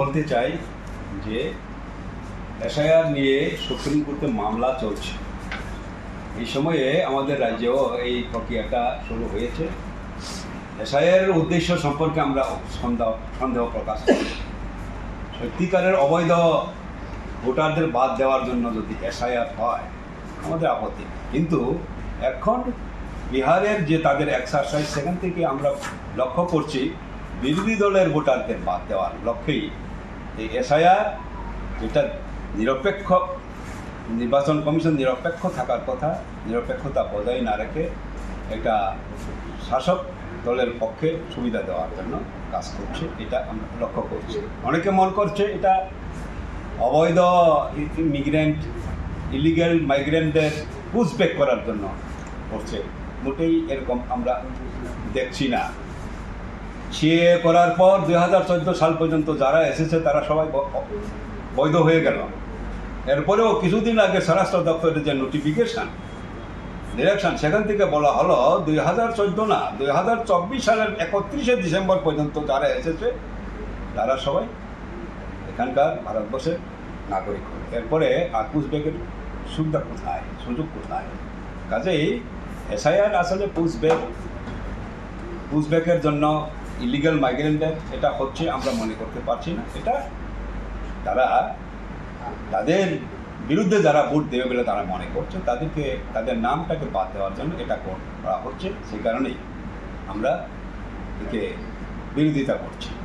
বলতে চাই যে এসআইআর নিয়ে সুপ্রিম কোর্টে মামলা চলছে। এই সময়ে আমাদের রাজ্যেও এই প্রক্রিয়াটা শুরু হয়েছে। এসআইআর উদ্দেশ্য সম্পর্কে আমরা সন্দেহ সন্দেহ প্রকাশ করি। সত্যিকারের অবৈধ ভোটারদের বাদ দেওয়ার জন্য যদি এসআইআর হয়, আমাদের আপত্তি। কিন্তু এখন বিহারের যে তাদের এক্সারসাইজ সেখান থেকে আমরা লক্ষ্য করছি বিরোধী দলের ভোটারদের বাদ দেওয়ার লক্ষ্যেই এই এসআইআর, যেটা নিরপেক্ষ নির্বাচন কমিশন নিরপেক্ষ থাকার কথা, নিরপেক্ষতা বজায় না রেখে একটা শাসক দলের পক্ষে সুবিধা দেওয়ার জন্য কাজ করছে, এটা আমরা লক্ষ্য করছি। অনেকে মন করছে এটা অবৈধ ইমিগ্রেন্ট ইলিগ্যাল মাইগ্রেন্টদের পুষব্যাক করার জন্য করছে। মোটেই এরকম আমরা দেখছি না। সিএ করার পর দুই হাজার সাল পর্যন্ত যারা এসেছে, তারা সবাই বৈধ হয়ে গেল। এরপরেও কিছুদিন আগে স্বরাষ্ট্র দপ্তরের যে নোটিফিকেশান ডিরেকশন সেখান থেকে বলা হলো দুই হাজার চোদ্দ না, দুই হাজার চব্বিশ সালের একত্রিশে ডিসেম্বর পর্যন্ত যারা এসেছে, তারা সবাই এখানকার ভারতবর্ষের নাগরিক হবে এরপরে আর পুষব্যাগের সুবিধা কোথায়, সুযোগ কোথায়? কাজেই এসআইআর আসলে পুষব্যাগ পুষব্যাকের জন্য ইলিগাল মাইগ্রেন্টদের এটা হচ্ছে আমরা মনে করতে পারছি না। এটা তারা, তাদের বিরুদ্ধে যারা ভোট দেবে বলে তারা মনে করছে, তাদেরকে, তাদের নামটাকে বাদ দেওয়ার জন্য এটা করা হচ্ছে। সেই কারণেই আমরা একে বিরোধিতা করছি।